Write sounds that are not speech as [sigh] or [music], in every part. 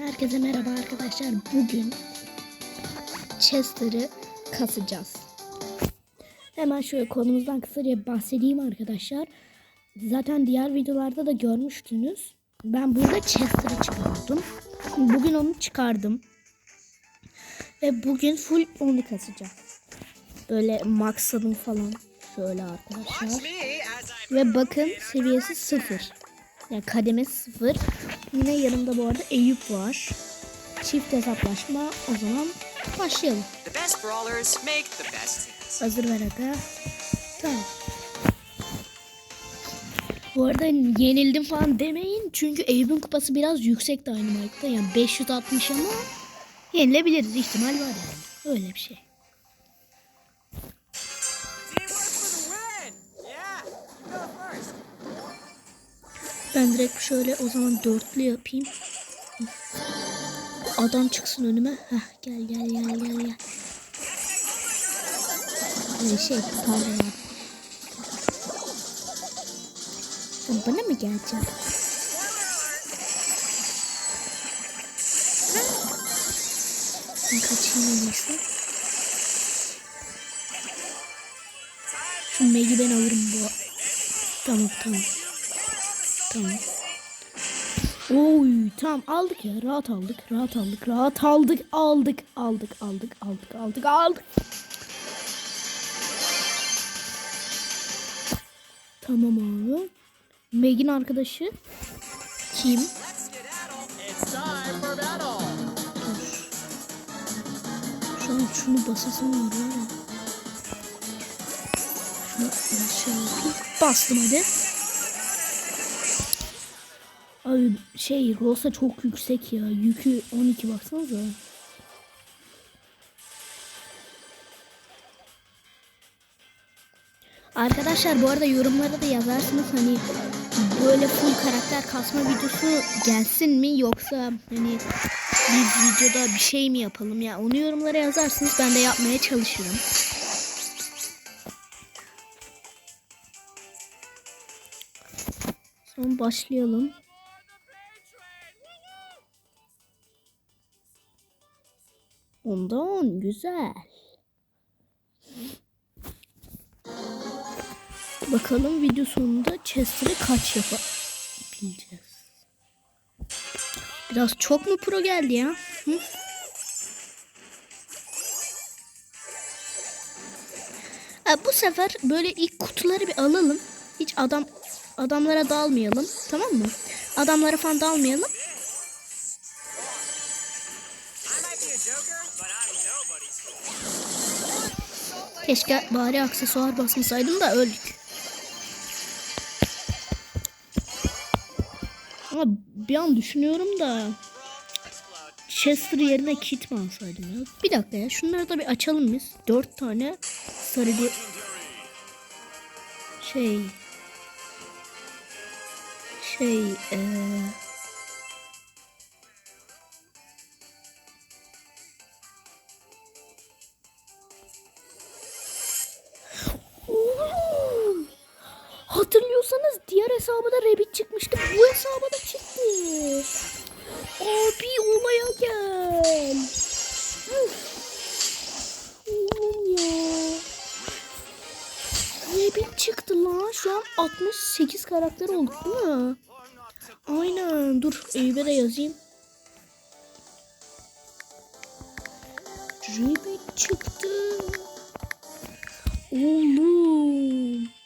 Herkese merhaba arkadaşlar. Bugün Chester'ı kasacağız. Hemen şöyle konumuzdan kısaca bahsedeyim arkadaşlar. Zaten diğer videolarda da görmüştünüz. Ben burada Chester'ı çıkardım. Bugün onu çıkardım. Ve bugün full onu kasacağım. Böyle maksadım falan. Şöyle arkadaşlar. Ve bakın seviyesi sıfır. Yani kademesi sıfır. Yine yanımda bu arada Eyüp var. Çift hesaplaşma. O zaman başlayalım. Hazır ver aga. Tamam. Bu arada yenildim falan demeyin. Çünkü Eyüp'ün kupası biraz yüksek Dynamite'da. Yani 560 ama yenilebiliriz. ihtimal var yani. Öyle bir şey. Ben direkt şöyle o zaman dörtlü yapayım. Adam çıksın önüme. Heh, gel gel gel gel gel. Ee, şey pardon. Sen bana mı geleceksin? Ben kaçayım iyisi. Şu Meg'i ben alırım bu. Tamam tamam. Tamam. Oy tamam aldık ya rahat aldık rahat aldık rahat aldık aldık aldık aldık aldık aldık aldık. Tamam abi. Meg'in arkadaşı kim? Dur. Şu an şunu basasım var ya. Şunu biraz şöyle yapayım. Bastım hadi. Abi şey Rosa çok yüksek ya. Yükü 12 baksanıza. Arkadaşlar bu arada yorumlara da yazarsınız hani böyle full karakter kasma videosu gelsin mi yoksa hani bir videoda bir şey mi yapalım ya onu yorumlara yazarsınız ben de yapmaya çalışırım. Son başlayalım. Onda on güzel. Bakalım video sonunda Chester'ı kaç yapabileceğiz. Biraz çok mu pro geldi ya? Hı? Ha, bu sefer böyle ilk kutuları bir alalım. Hiç adam adamlara dalmayalım. Tamam mı? Adamlara falan dalmayalım. Keşke bari aksesuar basmasaydım da öldük. Ama bir an düşünüyorum da. Chester yerine kit mi alsaydım ya? Bir dakika ya şunları da bir açalım biz. Dört tane sarı bir şey şey eee diğer hesabıda Rabbit çıkmıştı. Bu hesaba da çıktı. Abi olaya gel. Oğlum ya. Rabbit çıktı lan. Şu an 68 karakter olduk değil mi? Aynen. Dur Eyüp'e de yazayım. Rabbit çıktı. Oğlum.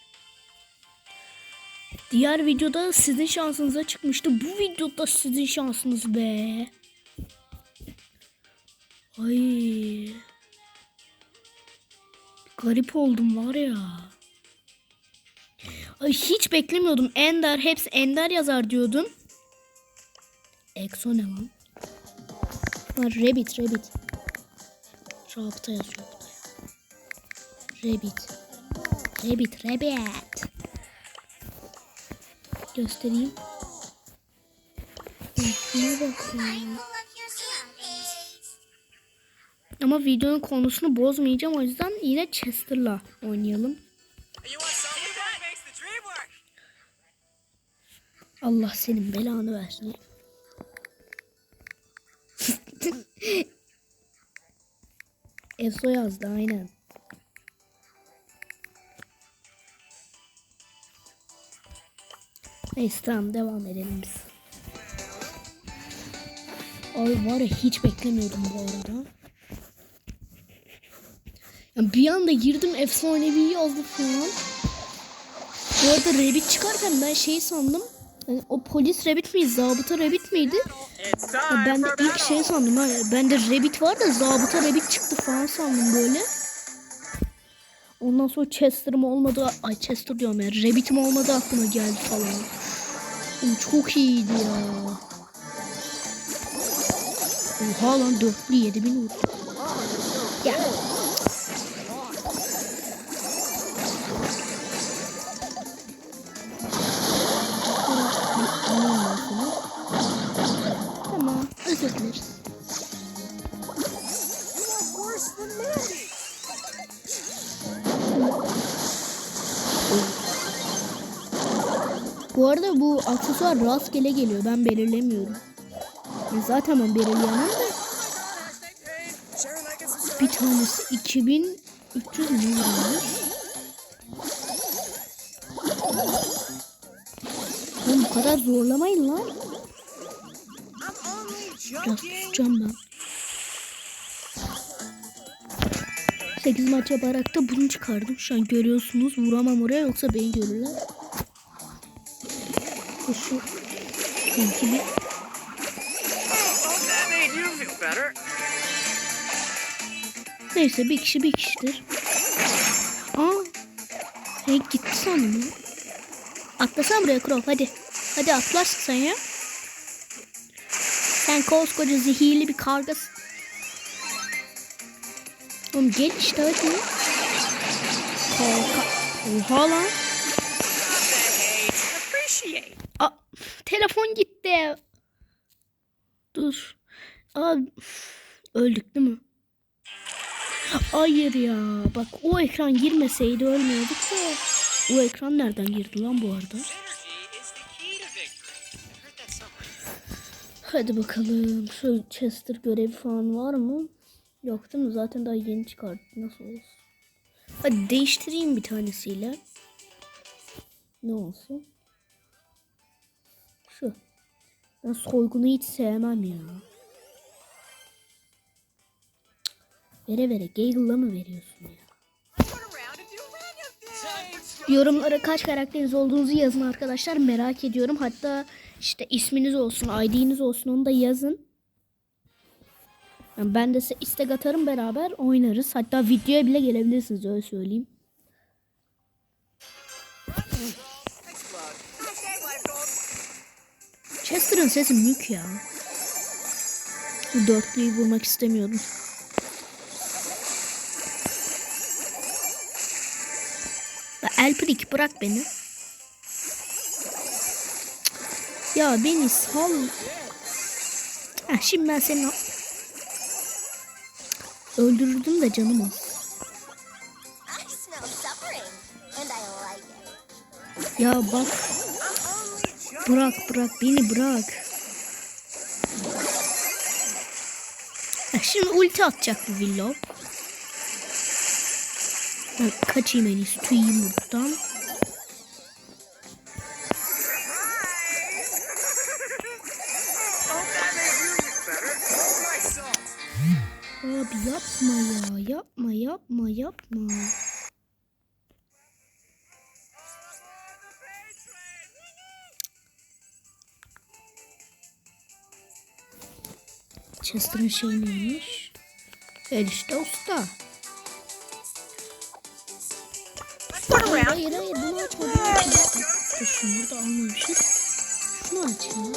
Diğer videoda sizin şansınıza çıkmıştı. Bu videoda sizin şansınız be. Ay. Garip oldum var ya. Ay hiç beklemiyordum. Ender hepsi Ender yazar diyordum. Exo ne lan? Var Rabbit Rabbit. Rabıta yazıyor. Rabbit. Rabbit Rabbit. Göstereyim. Ay, Şuna bak ya. Ama videonun konusunu bozmayacağım. O yüzden yine Chester'la oynayalım. Allah senin belanı versin. [laughs] Eso yazdı aynen. Neyse tamam devam edelim biz. Ay var ya hiç beklemiyordum bu arada. Ya bir anda girdim efsanevi yazdı falan. Bu arada Rabbit çıkarken ben şey sandım. Yani o polis Rabbit miydi? Zabıta Rabbit miydi? Ya ben de ilk şey sandım. Ben de Rabbit var da zabıta Rabbit çıktı falan sandım böyle. Ondan sonra Chester'ım olmadı. Ay Chester diyorum ya. Rabbit'im olmadı aklıma geldi falan. Oğlum çok iyiydi ya. Oha lan dörtlü yedi bin vurdu. Bu arada bu aksesuar rastgele geliyor. Ben belirlemiyorum. Zaten ben belirleyemem de. Bir tanesi 2300 mü lira? Oğlum bu kadar zorlamayın lan. Biraz tutacağım ben. 8 maç yaparak da bunu çıkardım. Şu an görüyorsunuz. Vuramam oraya yoksa beni görürler. Feel better. Neyse bir kişi bir kişidir. Aa. Hank gitti sandım ya. Atlasana buraya Crow hadi. Hadi atlarsın sen ya. Sen koskoca zehirli bir kargasın. Oğlum gel işte hadi. Korka. Oha lan. Telefon gitti. Dur. Aa, öldük değil mi? Hayır ya. Bak o ekran girmeseydi ölmüyorduk da. O ekran nereden girdi lan bu arada? Hadi bakalım. Şu Chester görevi falan var mı? Yok değil mi? Zaten daha yeni çıkarttık. Nasıl olsun? Hadi değiştireyim bir tanesiyle. Ne olsun? Şu. Ben soygunu hiç sevmem ya. Vere vere. Gaggle'la mı veriyorsun ya? Yorumlara kaç karakteriniz olduğunuzu yazın arkadaşlar. Merak ediyorum. Hatta işte isminiz olsun, ID'niz olsun onu da yazın. Ben de size istek atarım beraber oynarız. Hatta videoya bile gelebilirsiniz öyle söyleyeyim. Goals. Chester'ın sesi mük ya. Bu dörtlüyü vurmak istemiyordum. Elprik bırak beni. Ya beni sal. Ha, şimdi ben seni öldürürdüm de canım az. Ya bak. Bırak bırak beni bırak. Şimdi ulti atacak bu Willow. Ben kaçayım en iyisi tüyeyim buradan. Abi yapma ya yapma yapma yapma. Chester'ın şey neymiş? El işte usta. Hayır hayır bunu açma bunu açma. Dur şunu da almamışız. Şunu açayım.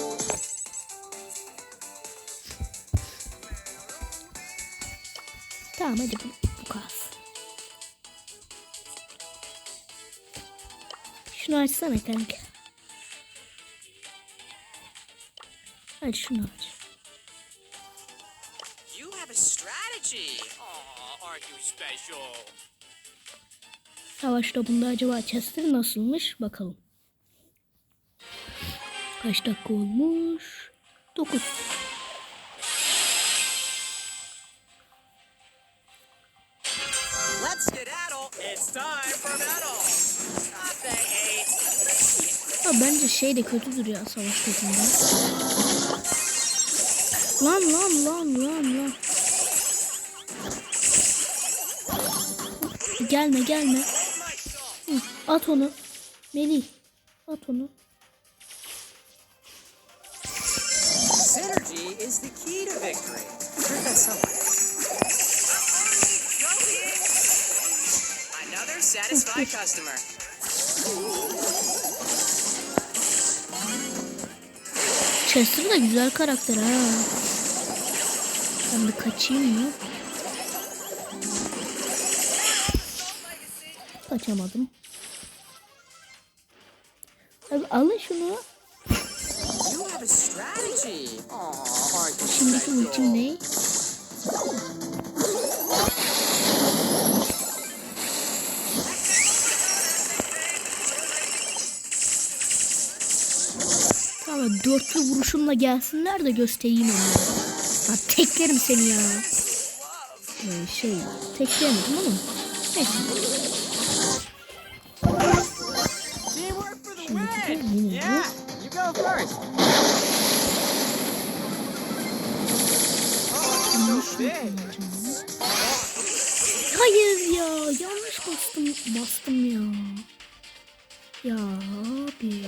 Tamam hadi bu, bu kalsın. Şunu açsana kanka. Hadi şunu aç. Savaş topunda acaba Chester nasılmış bakalım. Kaç dakika olmuş? 9. Ha, bence şey de kötüdür ya savaş topunda. Lan lan lan lan lan. Gelme gelme. At onu. Melih. At onu. Synergy is the key to victory. Heard that somewhere. Another satisfied [laughs] customer. Chester da güzel karakter ha. Ben bir kaçayım mı? Kaçamadım. Abi alın şunu. You have a strategy. Aw, aren't you Şimdiki ultim ne? Tamam dörtlü vuruşumla gelsinler de göstereyim onu. Ha, teklerim seni ya. Ee, şey tekleyemedim ama. Neyse. Yeah, you go first. Oh, so big. Hayır ya yanlış bastım bastım ya. Ya abi.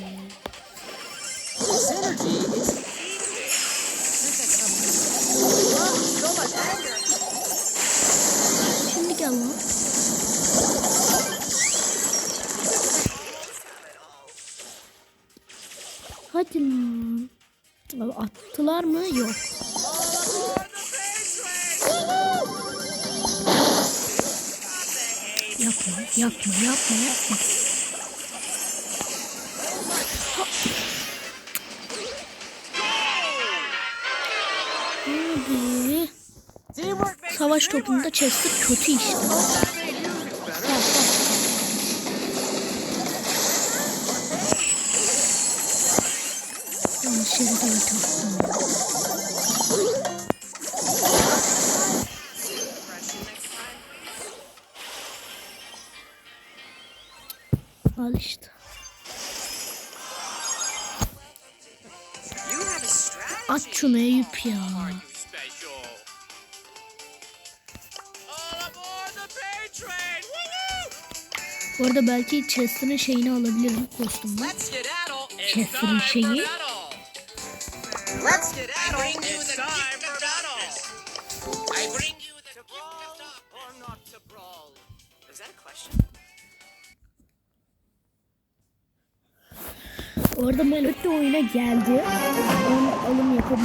Synergy is the Hadi lan. Attılar mı? Yok. Yapma, yapma, yapma, yapma. Hadi. Savaş topunda. Chester kötü işte. That made you do better. Sağ, sağ. Yanlış yere de ulti attım ya. Impression next Al işte. At şunu Eyüp ya. Bu arada belki Chester'ın şeyini alabilirim kostümü. Chester'ın time for şeyi. battle. Let's skedaddle. It's time for battle. I bring you the to brawl or not to brawl. Is that a question? Orada Melody oyuna geldi. Onun alım an.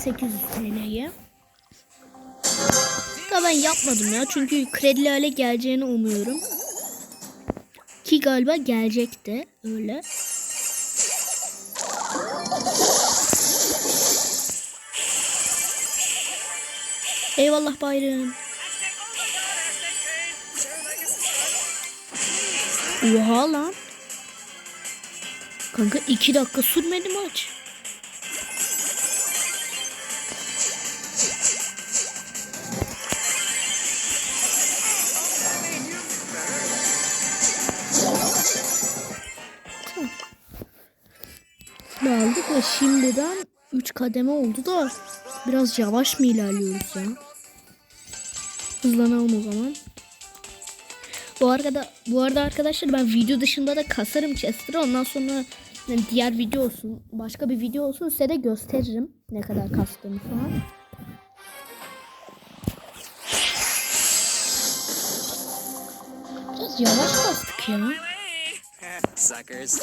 800 TL'ye. Da ben yapmadım ya çünkü kredili hale geleceğini umuyorum. Ki galiba gelecekti öyle. Eyvallah Bayram. Oha lan. Kanka iki dakika sürmedi maç. Aldık ve şimdiden 3 kademe oldu da biraz yavaş mı ilerliyoruz ya? Hızlanalım o zaman. Bu arada bu arada arkadaşlar ben video dışında da kasarım Chester'ı. Ondan sonra yani diğer video olsun, başka bir video olsun size de gösteririm ne kadar kastığımı falan. Biraz yavaş bastık ya. Suckers.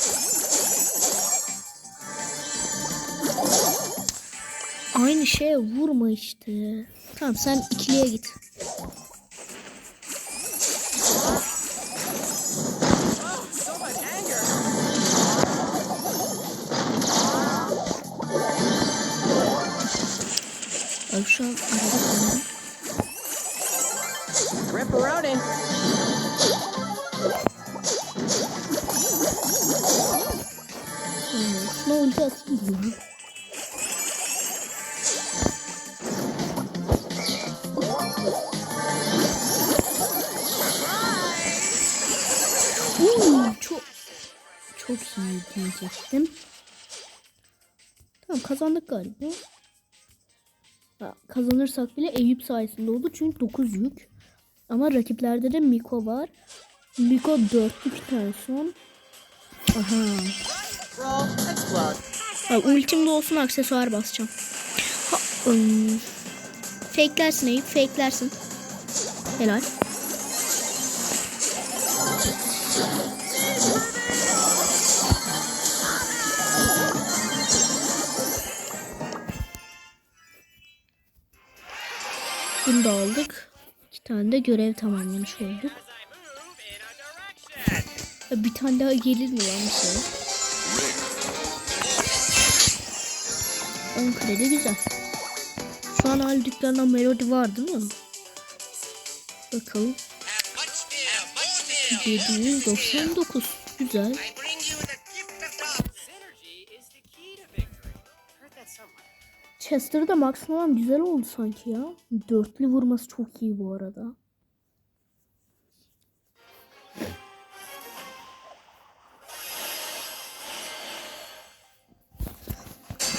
Aynı şeye vurma işte. Tamam sen ikiliye git. Abi şu an Ripperoni. Şuna ulti atayım mı? çok iyi diyecektim. Tamam kazandık galiba. Kazanırsak bile Eyüp sayesinde oldu çünkü 9 yük. Ama rakiplerde de Miko var. Miko 4'lük son. Aha. Ha, ultimde olsun aksesuar basacağım. Ha, ım. Fake'lersin Eyüp, fake'lersin. Helal. Bunu da aldık. İki tane de görev tamamlamış olduk. Bir tane daha gelir mi lan bir şey? 10 kredi güzel. Şu an hali dükkanda melodi var değil mi? Bakalım. Have much fun. 799. Güzel. Chester'da maksimum güzel oldu sanki ya. Dörtlü vurması çok iyi bu arada.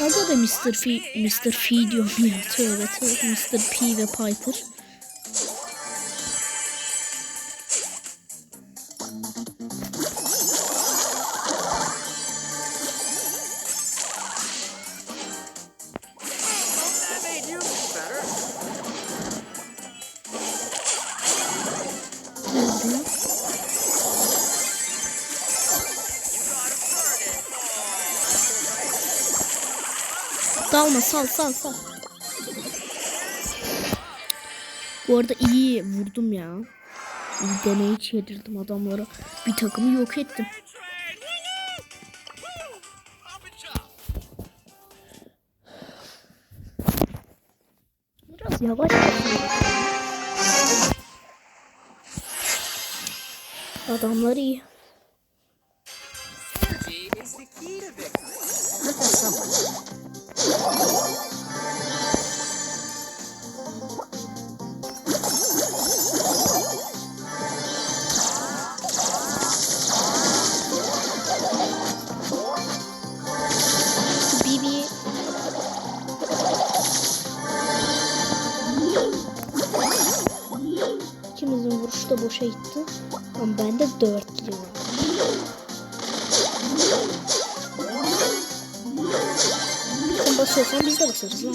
Orada da Mr. F, Mr. F diyorum ya. Tövbe. Mr. P ve Piper. Dalma sal sal sal. Bu arada iyi vurdum ya. İyi demeyi çevirdim adamlara. Bir takımı yok ettim. Biraz yavaş. Adamlar iyi. Bibi İkimizin vuruşu da boşa gitti. Ama bende 4 kill var. Sen basıyorsan biz de basarız lan.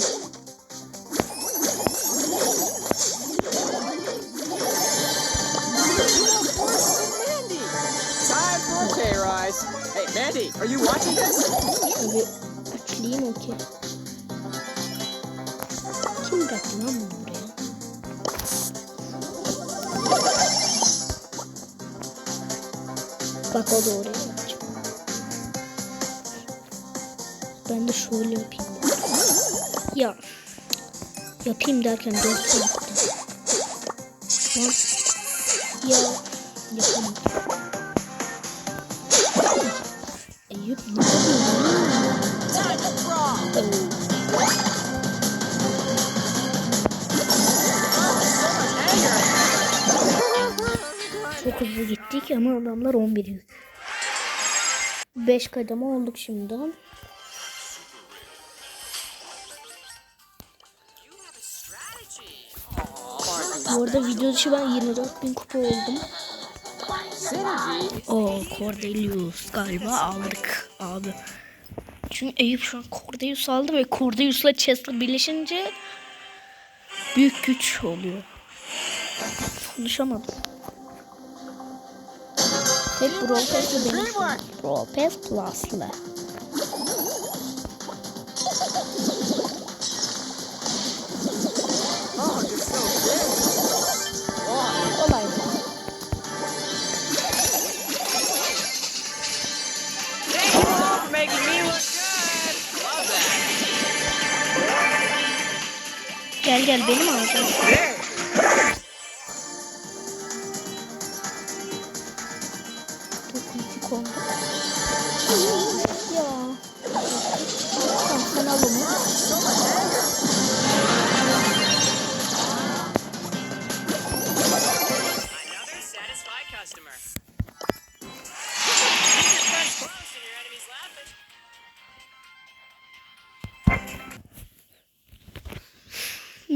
Hey, Mandy, are you watching this? Ya. Yapayım derken dört yaptım. Lan. Ya. Yapamadım. Eyüp ne. Çok hızlı gittik ama adamlar 11 yük. 5 kademe olduk şimdiden. Bu arada video dışı ben 24 bin kupa oldum. O Cordelius galiba aldık abi. Çünkü Eyüp şu an Cordelius aldı ve Cordelius'la Chester birleşince büyük güç oluyor. Konuşamadım. Tek Brawl Pass'le benim. Brawl Pass Plus'la. Benim alacağım.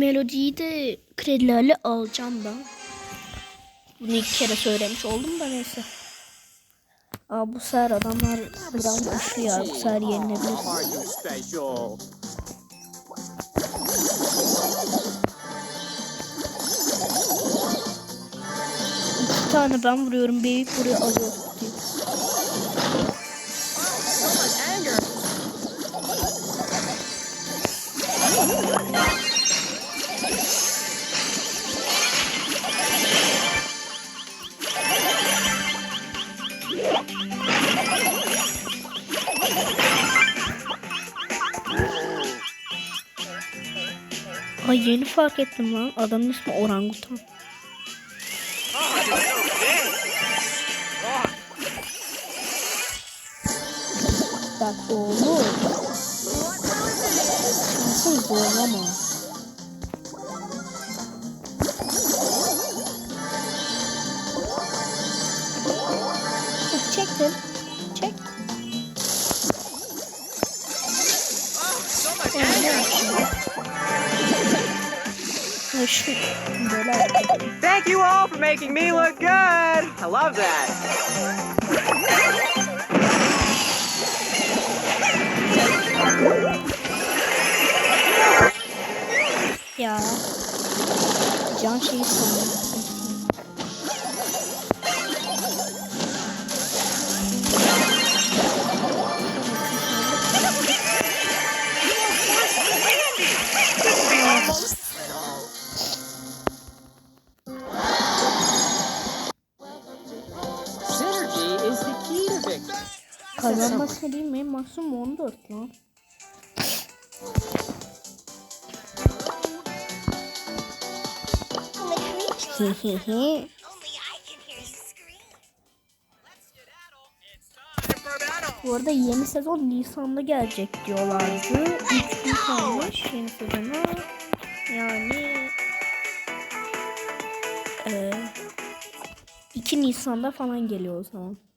Melodiyi de kredilerle alacağım ben. Bunu iki kere söylemiş oldum da neyse. Aa, bu sefer adamlar biraz güçlü ya. Bu sefer yenilebiliriz. İki tane ben vuruyorum. Büyük buraya alıyor. Ay yeni fark ettim lan. Adamın ismi orangutan. Bak oğlum. Şansın zorlama. Böyle. Thank you all for making me look good. I love that. Ya. Can şeyi sanırım. Kazanmasına değil mi? Maksimum 14 lan. [laughs] Bu arada yeni sezon Nisan'da gelecek diyorlardı. 3 gün kalmış yeni sezona. Yani eee 2 Nisan'da falan geliyor o zaman.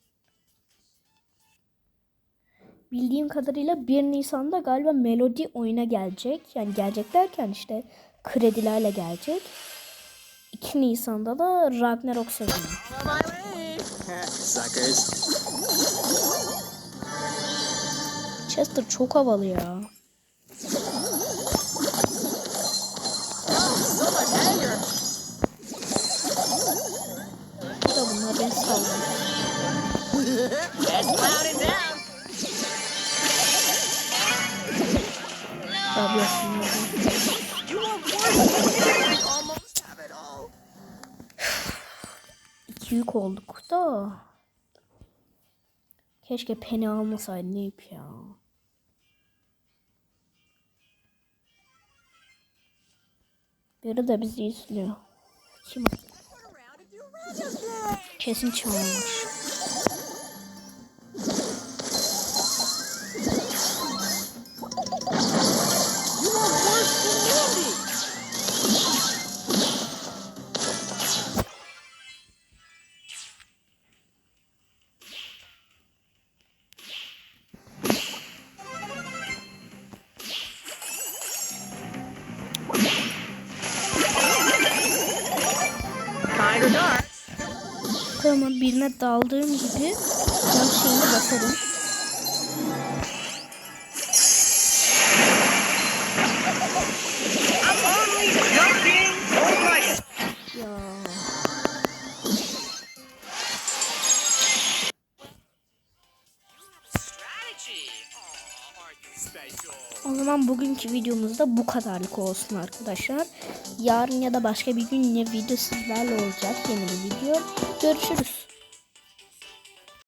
Bildiğim kadarıyla 1 Nisan'da galiba Melody oyuna gelecek. Yani gelecek derken işte kredilerle gelecek. 2 Nisan'da da Ragnarok sezonu. Chester çok havalı ya. Da bunlar beni sallıyor. All. İki yük olduk da. Keşke Penny almasaydı neyip ya. Biri de bizi izliyor. Kim? Kesin çalmış. Dark. Tamam birine daldığım gibi yan şeyini basarım. Bugünkü videomuzda bu kadarlık olsun arkadaşlar. Yarın ya da başka bir gün yine video sizlerle olacak. Yeni bir video. Görüşürüz.